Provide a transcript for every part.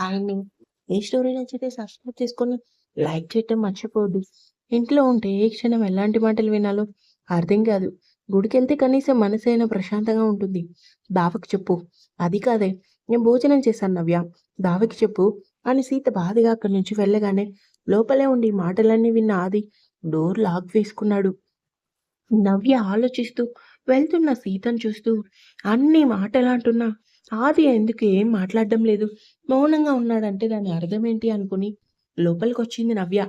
Hi అండి. ఏ story నచ్చితే సబ్స్క్రైబ్ చేసుకొని లైక్ చేయటం మర్చిపోవద్దు. ఇంట్లో ఉంటే ఏ క్షణం ఎలాంటి మాటలు వినాలో అర్థం కాదు. గుడికెళ్తే కనీసం మనసైనా ప్రశాంతంగా ఉంటుంది. బావకి చెప్పు. అది కాదే నేను భోజనం చేశాను నవ్య. బావకి చెప్పు అని సీత బాధగా అక్కడి నుంచి వెళ్ళగానే లోపలే ఉండి మాటలన్నీ విన్న ఆది డోర్ లాక్ వేసుకున్నాడు. నవ్య ఆలోచిస్తూ వెళ్తున్న సీతను చూస్తూ అన్ని మాటలు అంటున్నా ఆది ఎందుకు ఏం మాట్లాడడం లేదు? మౌనంగా ఉన్నాడంటే దాని అర్థం ఏంటి అనుకుని లోపలికొచ్చింది నవ్య.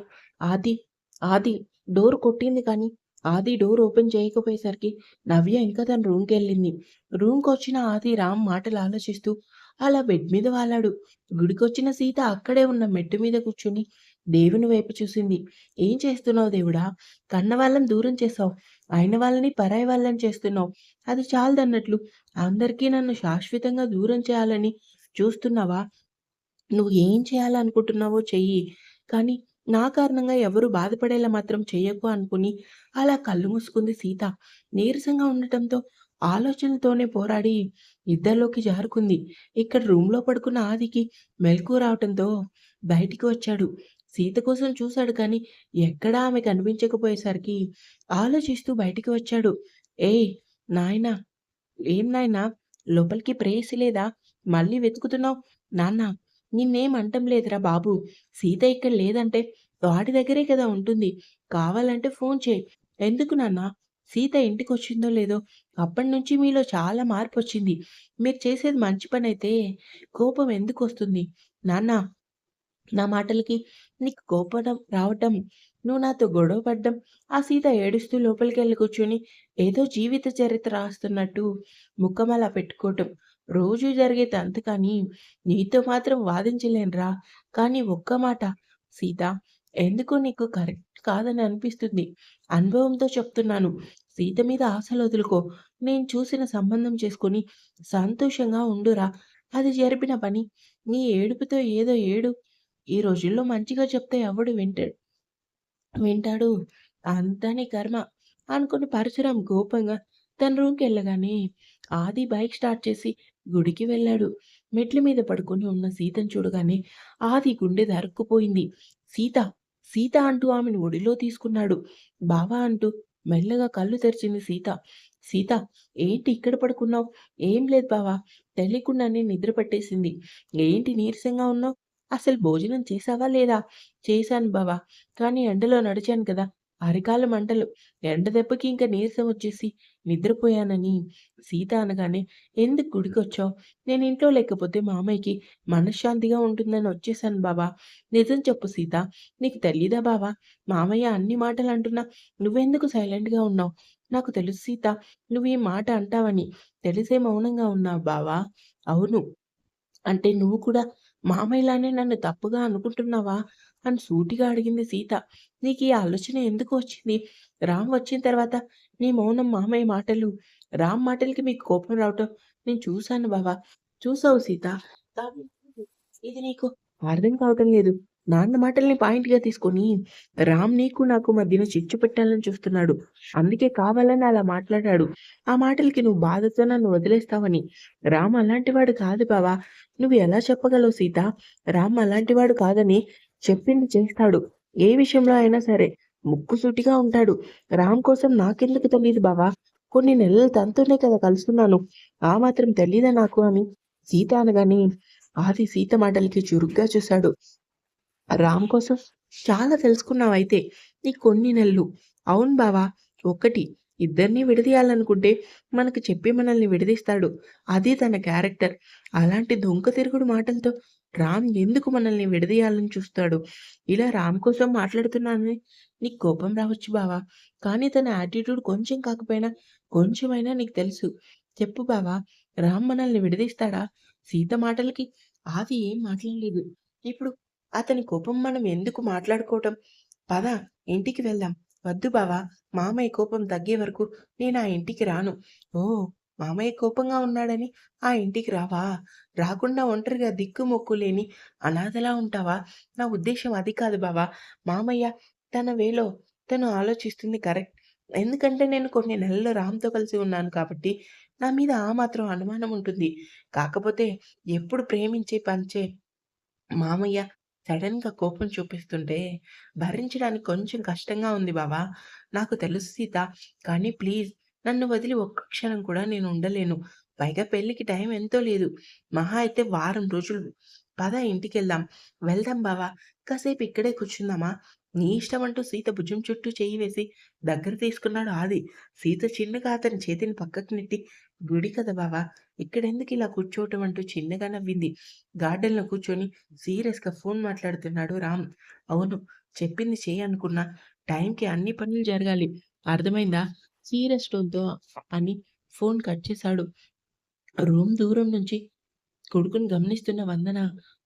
ఆది ఆది డోర్ కొట్టింది కానీ ఆది డోర్ ఓపెన్ చేయకపోయేసరికి నవ్య ఇంకా తన రూమ్కి వెళ్ళింది. రూమ్కి వచ్చిన ఆది రామ్ మాటలు ఆలోచిస్తూ అలా బెడ్ మీద వాలాడు. గుడికొచ్చిన సీత అక్కడే ఉన్న మెట్టు మీద కూర్చుని దేవుని వైపు చూసింది. ఏం చేస్తున్నావు దేవుడా? కన్న వాళ్ళని దూరం చేసావు అయిన వాళ్ళని పరాయి వాళ్ళని చేస్తున్నావు. అది చాలదన్నట్లు. అందరికీ నన్ను శాశ్వతంగా దూరం చేయాలని చూస్తున్నావా? నువ్వు ఏం చేయాలనుకుంటున్నావో చెయ్యి. కానీ నా కారణంగా ఎవరు బాధపడేలా మాత్రం చెయ్యకు అనుకుని అలా కళ్ళు మూసుకుంది సీత. నీరసంగా ఉండటంతో ఆలోచనతోనే పోరాడి ఇద్దరిలోకి జారుకుంది. ఇక్కడ రూమ్లో పడుకున్న ఆదికి మెలకు రావటంతో బయటికి వచ్చాడు. సీత కోసం చూశాడు కానీ ఎక్కడా ఆమె కనిపించకపోయేసరికి ఆలోచిస్తూ బయటికి వచ్చాడు. ఏయ్ నాయనా ఏం నాయనా? లోపలికి ప్రేయసి లేదా? మళ్ళీ వెతుకుతున్నావు? నాన్న నిన్నేం అంటం లేదురా బాబు. సీత ఇక్కడ లేదంటే వాడి దగ్గరే కదా ఉంటుంది. కావాలంటే ఫోన్ చేయి. ఎందుకు నాన్న? సీత ఇంటికి వచ్చిందో లేదో? అప్పటి నుంచి మీలో చాలా మార్పు వచ్చింది మీరు చేసేది మంచి పని అయితే కోపం ఎందుకు వస్తుంది నాన్న నా మాటలకి నీకు కోపం రావటం నువ్వు నాతో గొడవ పడ్డం ఆ సీత ఏడుస్తూ లోపలికి వెళ్ళి కూర్చొని ఏదో జీవిత చరిత్ర రాస్తున్నట్టు ముఖం అలా పెట్టుకోవటం. రోజు జరిగే అంత కానీ నీతో మాత్రం వాదించలేనురా. కానీ ఒక్క మాట సీత ఎందుకు నీకు కరెక్ట్ కాదని అనిపిస్తుంది. అనుభవంతో చెప్తున్నాను. సీత మీద ఆశలు వదులుకో. నేను చూసిన సంబంధం చేసుకొని సంతోషంగా ఉండురా. అది జరిపిన పని. నీ ఏడుపుతో ఏదో ఏడు. ఈ రోజుల్లో మంచిగా చెప్తే ఎవడు వింటాడు? వింటాడు. అంతనే కర్మ అనుకుని పరశురాం కోపంగా తన రూమ్కి వెళ్ళగానే ఆది బైక్ స్టార్ట్ చేసి గుడికి వెళ్ళాడు. మెట్ల మీద పడుకొని ఉన్న సీతను చూడగానే ఆది గుండె దరుక్కుపోయింది సీత సీత అంటూ ఆమెను ఒడిలో తీసుకున్నాడు. బావా అంటూ మెల్లగా కళ్ళు తెరిచింది సీత. సీత ఏంటి ఇక్కడ పడుకున్నావు? ఏం లేదు బావా తెలియకుండానే నిద్ర పట్టేసింది. ఏంటి నీరసంగా ఉన్నావు? అసలు భోజనం చేసావా లేదా? చేశాను బావా. కానీ ఎండలో నడిచాను కదా. అరికాల మంటలు. ఎండ దెబ్బకి ఇంకా నీరసం వచ్చేసి నిద్రపోయానని. సీత అనగానే ఎందుకు గుడికొచ్చావు? నేను ఇంట్లో లేకపోతే మామయ్యకి మనశ్శాంతిగా ఉంటుందని వచ్చేసాను బావా. నిజం చెప్పు సీత. నీకు తెలీదా బావా? మామయ్య అన్ని మాటలు అంటున్నా. నువ్వెందుకు సైలెంట్గా ఉన్నావు? నాకు తెలుసు సీత. నువ్వు ఈ మాట అంటావని. తెలిసే మౌనంగా ఉన్నావు బావా. అవును. అంటే నువ్వు కూడా మామయ్యలానే నన్ను తప్పుగా అనుకుంటున్నావా? అని సూటిగా అడిగింది సీత. నీకు ఈ ఆలోచన ఎందుకు వచ్చింది? రామ్ వచ్చిన తర్వాత నీ మౌనం మామయ్య మాటలు. రామ్ మాటలకి మీకు కోపం రావటం నేను చూశాను బావా. చూసావు సీత. ఇది నీకు అర్థం కావటం లేదు. నాన్న మాటల్ని పాయింట్గా తీసుకొని రామ్ నీకు నాకు మధ్యన చిచ్చు పెట్టాలని చూస్తున్నాడు. అందుకే కావాలని అలా మాట్లాడాడు. ఆ మాటలకి నువ్వు బాధతో నన్ను వదిలేస్తావని. రామ్ అలాంటివాడు కాదు బావా. నువ్వు ఎలా చెప్పగలవు సీత? రామ్ అలాంటివాడు కాదని చెప్పింది చేస్తాడు. ఏ విషయంలో అయినా సరే ముక్కుసూటిగా ఉంటాడు. రామ్ కోసం నాకెందుకు తెలియదు బావా. కొన్ని నెలలు తనతోనే కదా కలుస్తున్నాను. ఆ మాత్రం తెలీదా నాకు? అని సీత అనగానే ఆది సీత మాటలకి చురుగ్గా చూశాడు. రామ్ కోసం చాలా తెలుసుకున్నావైతే నీ కొన్ని నెలలు. అవును బావా ఒకటి. ఇద్దరిని విడదీయాలనుకుంటే మనకు చెప్పి మనల్ని విడదీస్తాడు. అది తన క్యారెక్టర్. అలాంటి దొంగ తిరుగుడు మాటలతో రామ్ ఎందుకు మనల్ని విడదీయాలని చూస్తాడు? ఇలా రామ్ కోసం మాట్లాడుతున్నానని నీకు కోపం రావచ్చు బావా. కానీ తన యాటిట్యూడ్ కొంచెం కాకపోయినా కొంచెమైనా నీకు తెలుసు. చెప్పు బావా రామ్ మనల్ని విడదీస్తాడా? సీత మాటలకి ఆది ఏం మాట్లాడలేదు ఇప్పుడు అతని కోపం మనం ఎందుకు మాట్లాడుకోవటం? పద ఇంటికి వెళ్దాం. వద్దు బావా మామయ్య కోపం తగ్గే వరకు నేను ఆ ఇంటికి రాను. ఓ మామయ్య కోపంగా ఉన్నాడని ఆ ఇంటికి రావా? రాకుండా ఒంటరిగా దిక్కు మొక్కు లేని అనాథలా ఉంటావా? నా ఉద్దేశం అది కాదు బావా. మామయ్య తన వేలో తను ఆలోచిస్తుంది కరెక్ట్. ఎందుకంటే నేను కొన్ని నెలలు రామ్తో కలిసి ఉన్నాను కాబట్టి నా మీద ఆ మాత్రం అనుమానం ఉంటుంది. కాకపోతే ఎప్పుడు ప్రేమించే పంచే మామయ్య సడన్‌గా కోపం చూపిస్తుంటే భరించడానికి కొంచెం కష్టంగా ఉంది బావా నాకు తెలుసు సీత. కానీ ప్లీజ్ నన్ను వదిలి ఒక్క క్షణం కూడా నేను ఉండలేను. పైగా పెళ్ళికి టైం ఎంతో లేదు. మహా అయితే వారం రోజులు. పద ఇంటికి వెళ్దాం వెళ్దాం బావా కాసేపు ఇక్కడే కూర్చుందామా? నీ ఇష్టం అంటూ సీత భుజం చుట్టూ చేయి వేసి దగ్గర తీసుకున్నాడు ఆది. సీత చిన్నగా అతని చేతిని పక్కకు నెట్టి గుడి కదా బావా ఇక్కడెందుకు ఇలా కూర్చోవటం అంటూ చిన్నగా నవ్వింది. గార్డెన్‌లో కూర్చొని సీరియస్‌గా ఫోన్ మాట్లాడుతున్నాడు రామ్. అవును. చెప్పింది చేయనుకున్నా టైంకి అన్ని పనులు జరగాలి. అర్థమైందా? సీరియస్ టోన్‌తో అని ఫోన్ కట్ చేశాడు. రూమ్ దూరం నుంచి కొడుకుని గమనిస్తున్న వందన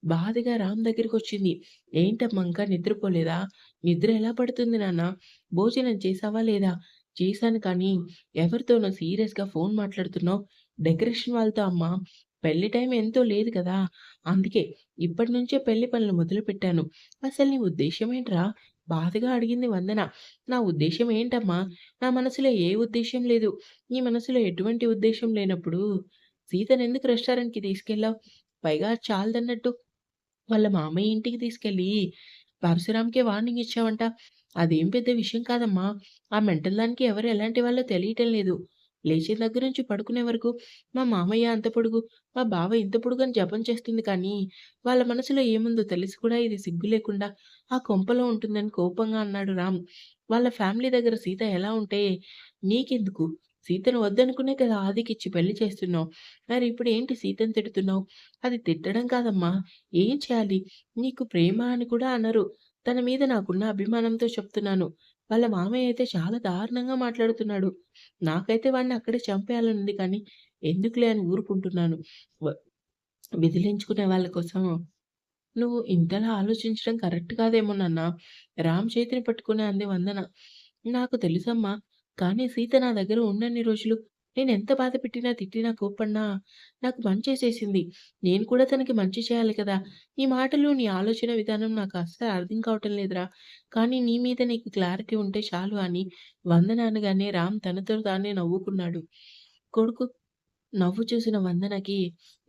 బాధగా రామ్ దగ్గరికొచ్చింది. ఏంటమ్మా ఇంకా నిద్రపోలేదా? నిద్ర ఎలా పడుతుంది నాన్న భోజనం చేసావా లేదా? చేశాను కానీ ఎవరితోనో సీరియస్‌గా ఫోన్ మాట్లాడుతున్నావు? డెకరేషన్ వాళ్ళతో అమ్మా. పెళ్ళి టైం ఎంతో లేదు కదా! అందుకే ఇప్పటి నుంచే పెళ్ళి పనులు మొదలుపెట్టాను. అసలు నీ ఉద్దేశం ఏంట్రా? బాధగా అడిగింది వందన. నా ఉద్దేశం ఏంటమ్మా? నా మనసులో ఏ ఉద్దేశం లేదు. నీ మనసులో ఎటువంటి ఉద్దేశం లేనప్పుడు సీతనెందుకు రెస్టారెంట్‌కి తీసుకెళ్ళావు? పైగా చాలదన్నట్టు వాళ్ళ మామయ్య ఇంటికి తీసుకెళ్ళి పరశురామ్‌కే వార్నింగ్ ఇచ్చావంట. అదేం పెద్ద విషయం కాదమ్మా! ఆ మెంటల్ దానికి ఎవరు ఎలాంటి వాళ్ళో తెలియటం లేదు. లేచిన దగ్గర నుంచి పడుకునే వరకు మా మామయ్య అంత పొడుగు, మా బావ ఇంత పొడుగు అని జపం చేస్తుంది కానీ, వాళ్ళ మనసులో ఏముందో తెలిసి కూడా ఇది సిగ్గు లేకుండా ఆ కొంపలో ఉంటుందని కోపంగా అన్నాడు రామ్. వాళ్ళ ఫ్యామిలీ దగ్గర సీత ఎలా ఉంటే నీకెందుకు? సీతను వద్దనుకునే కదా ఆదికిచ్చి పెళ్ళి చేస్తున్నావు. మరి ఇప్పుడు ఏంటి సీతను తిడుతున్నావు? అది తిట్టడం కాదమ్మా! ఏం చేయాలి? నీకు ప్రేమ అని కూడా అనరు. తన మీద నాకున్న అభిమానంతో చెప్తున్నాను. వాళ్ళ మామయ్య అయితే చాలా దారుణంగా మాట్లాడుతున్నాడు. నాకైతే వాడిని అక్కడే చంపేయాలనుంది కానీ, ఎందుకులే అని ఊరుకుంటున్నాను. విదిలించుకునే వాళ్ళ కోసం నువ్వు ఇంతలా ఆలోచించడం కరెక్ట్ కాదేమో నాన్న రామ్ చేతిని పట్టుకునే అంది వందన. నాకు తెలుసమ్మా! కానీ సీత నా దగ్గర ఉన్నన్ని రోజులు నేనెంత బాధ పెట్టినా, తిట్టినా, కోప్పడినా నాకు మంచి చేసేసింది నేను కూడా తనకి మంచి చేయాలి కదా! నీ మాటలు, నీ ఆలోచన విధానం నాకు అస్సలు అర్థం కావటం లేదురా! కానీ నీ మీద నీకు క్లారిటీ ఉంటే చాలు అని వందన అనగానే రామ్ తనతో తానే నవ్వుకున్నాడు. కొడుకు నవ్వు చూసిన వందనకి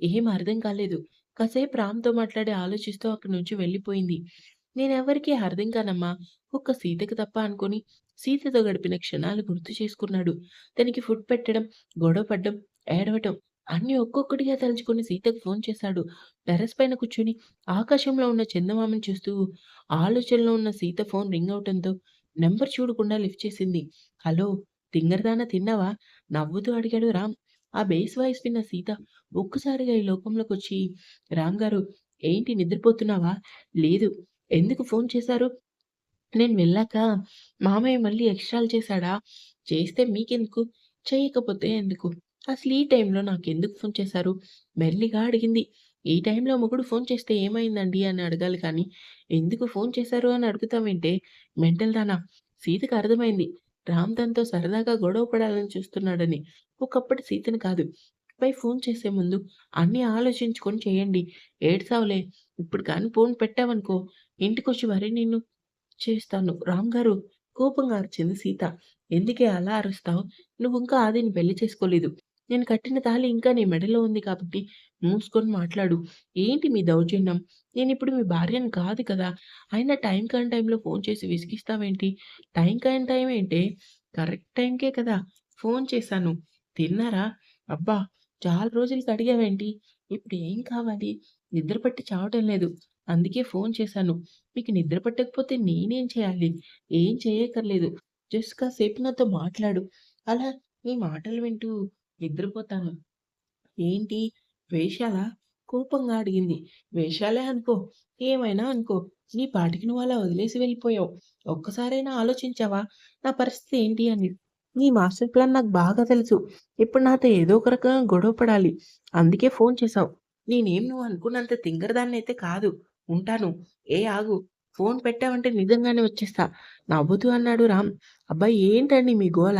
ఏం అర్థం కాలేదు. కాసేపు రామ్‌తో మాట్లాడి ఆలోచిస్తూ అక్కడి నుంచి వెళ్ళిపోయింది. నేనెవరికీ అర్థం కానమ్మా. ఒక్క సీతకి తప్ప అనుకుని సీతతో గడిపిన క్షణాలు గుర్తు చేసుకున్నాడు. తనకి ఫుడ్ పెట్టడం, గొడవ పడ్డం, ఏడవటం అన్ని ఒక్కొక్కటిగా తలుచుకొని సీతకు ఫోన్ చేశాడు. టెర్రస్ పైన కూర్చొని ఆకాశంలో ఉన్న చందమామని చూస్తూ ఆలోచనలో ఉన్న సీత ఫోన్ రింగ్ అవటంతో నెంబర్ చూడకుండా లిఫ్ట్ చేసింది. హలో! తింగరదానా తిన్నావా? నవ్వుతూ అడిగాడు రామ్. ఆ బేస్ వాయిస్ విన్న సీత ఒక్కసారిగా ఈ లోకంలోకి వచ్చి రామ్ గారు ఏంటి నిద్రపోతున్నావా? లేదు. ఎందుకు ఫోన్ చేశారు? నేను వెళ్ళాక మామయ్య మళ్ళీ ఎక్స్ట్రాలు చేశాడా? చేస్తే మీకెందుకు? చేయకపోతే ఎందుకు? అసలు ఈ టైంలో నాకెందుకు ఫోన్ చేశారు? మెల్లిగా అడిగింది. ఈ టైంలో మొగుడు ఫోన్ చేస్తే ఏమైందండి అని అడగాలి కానీ, ఎందుకు ఫోన్ చేశారు అని అడుగుతావేంటే మెంటల్ దానా! సీతకి అర్థమైంది. రామ్ తనతో సరదాగా గొడవ పడాలని చూస్తున్నాడని. ఒకప్పటి సీతని కాదు. పై ఫోన్ చేసే ముందు అన్నీ ఆలోచించుకొని చేయండి. ఏడ్సావులే. ఇప్పుడు కానీ ఫోన్ పెట్టావనుకో ఇంటికొచ్చి మరీ నిన్ను చేస్తాను. రామ్‌గారు కోపంగా అరిచింది సీత. ఎందుకే అలా అరుస్తావు? నువ్వు ఇంకా ఆదిని పెళ్ళి చేసుకోలేదు. నేను కట్టిన తాళి ఇంకా నీ మెడలో ఉంది కాబట్టి మూసుకొని మాట్లాడు. ఏంటి మీ దౌర్జన్యం? నేను ఇప్పుడు మీ భార్యని కాదు కదా! అయినా టైం కాని టైంలో ఫోన్ చేసి విసిగిస్తావేంటి? టైం కాని టైం ఏంటే? కరెక్ట్ టైంకే కదా ఫోన్ చేశాను. తిన్నారా? అబ్బా! చాలా రోజులకి అడిగావేంటి? ఇప్పుడు ఏం కావాలి? నిద్ర పట్టి చావటం లేదు. అందుకే ఫోన్ చేశాను. మీకు నిద్ర పట్టకపోతే నేనేం చేయాలి? ఏం చేయక్కర్లేదు. జస్ట్ కాసేపు నాతో మాట్లాడు. అలా నీ మాటలు వింటూ నిద్రపోతాను. ఏంటి వేషాలా? కోపంగా అడిగింది. వేషాలే అనుకో. ఏమైనా అనుకో. నీ పాటికి నువ్వు అలా వదిలేసి వెళ్ళిపోయావు. ఒక్కసారైనా ఆలోచించావా? నా పరిస్థితి ఏంటి అని? నీ మాస్టర్ ప్లాన్ నాకు బాగా తెలుసు. ఇప్పుడు నాతో ఏదో ఒక రకంగా గొడవ పడాలి. అందుకే ఫోన్ చేశావు. నేనేం నువ్వు అనుకున్నంత తింగరదాన్నయితే కాదు. ఉంటాను. ఏ ఆగు. ఫోన్ పెట్టావంటే నిజంగానే వచ్చేస్తా. నవ్వుతూ అన్నాడు రామ్. అబ్బాయి ఏంటండి మీ గోల?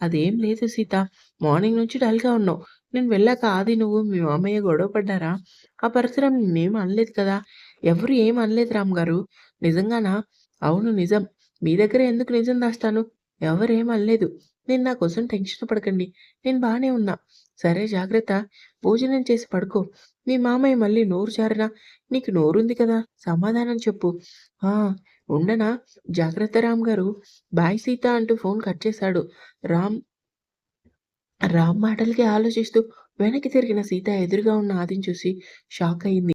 అదేం లేదు సీత. మార్నింగ్ నుంచి డల్‌గా ఉన్నావు. నేను వెళ్ళాక ఆది నువ్వు మీ మామయ్య గొడవ పడ్డారా? ఆ పరిసరం నేనేం అనలేదు కదా! ఎవరు ఏం అనలేదు రామ్‌గారు. నిజంగానా? అవును నిజం. మీ దగ్గర ఎందుకు నిజం దాస్తాను? ఎవరేం అనలేదు. నేను నా కోసం టెన్షన్ పడకండి. నేను బాగానే ఉన్నా. సరే జాగ్రత్త. భోజనం చేసి పడుకో. మీ మామయ్య మళ్ళీ నోరు జారినా నీకు నోరుంది కదా! సమాధానం చెప్పు. ఆ! ఉండనా? జాగ్రత్త రామ్ గారు బాయ్ సీత అంటూ ఫోన్ కట్ చేశాడు. రామ్ రామ్ మాటలకి ఆలోచిస్తూ వెనక్కి తిరిగిన సీత ఎదురుగా ఉన్న ఆదిని చూసి షాక్ అయింది